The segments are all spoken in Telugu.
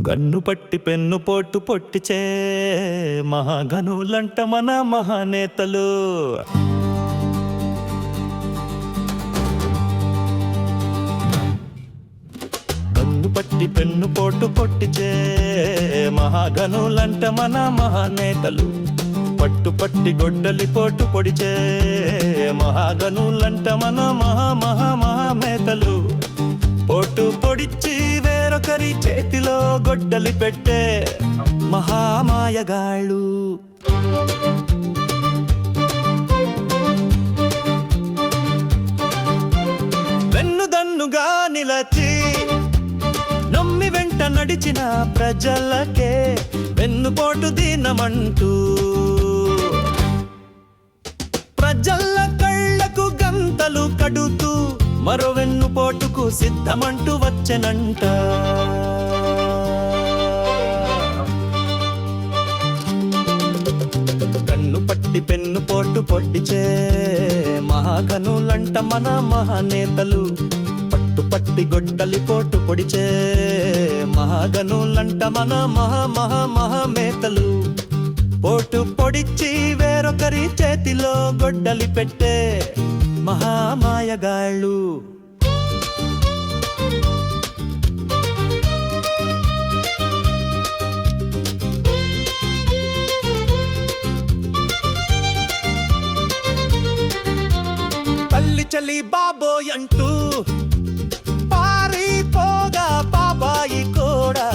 గన్ను పట్టి పెన్ను పోటు పొట్టిచే మహాగనులంట మన మహానేతలు. గన్ను పట్టి పెన్ను పోటు పొట్టిచే మహాగనులంట మన మహానేతలు. పట్టు పట్టి గొడ్డలి పోటు పొడిచే మహాగనులంట మన మహా మహా గొడ్డలి పెట్టే మహామాయగాళ్ళు. వెన్నుదన్నుగా నిలచి నమ్మి వెంట నడిచిన ప్రజలకే వెన్నుపోటు దీనమంటూ. ప్రజల కళ్ళకు గంతలు కడుతూ మరో వెన్నుపోటుకు సిద్ధమంటూ వచ్చెనంట. మహాకనులంట మన మహానేతలు పట్టు పట్టి గొడ్డలి పోటు పొడిచే మహాగనులంట మన మహా మహా మహామేతలు పోటు పొడిచి వేరొకరి చేతిలో గొడ్డలి పెట్టే మహామాయగాళ్ళు తల్లి చలి బాబోయ్ అంటూ పారిపోగా బాబాయి కూడా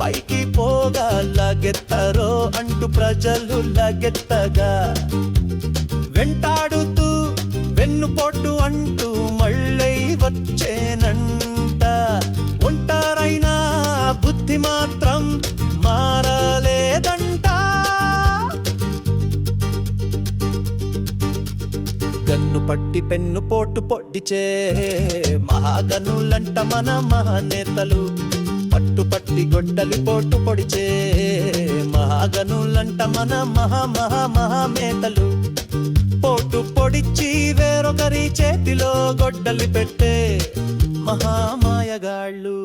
పైకి పోగా లగెత్తరో అంటూ ప్రజలు లగెత్తగా వెంటాడుతూ వెన్నుపోటు అంటూ మళ్ళీ వచ్చేనంట. ఒంటారైనా బుద్ధి మాత్రం గన్ను పట్టి పెన్ను పోటు పొడ్డిచే మహాగనులంట మన మహానేతలు. పట్టు పట్టి గొడ్డలి పోటు పొడిచే మహాగనులంట మన మహా మహా మహామేతలు పోటు పొడిచి వేరొకరి చేతిలో గొడ్డలి పెట్టే మహామాయగాళ్ళు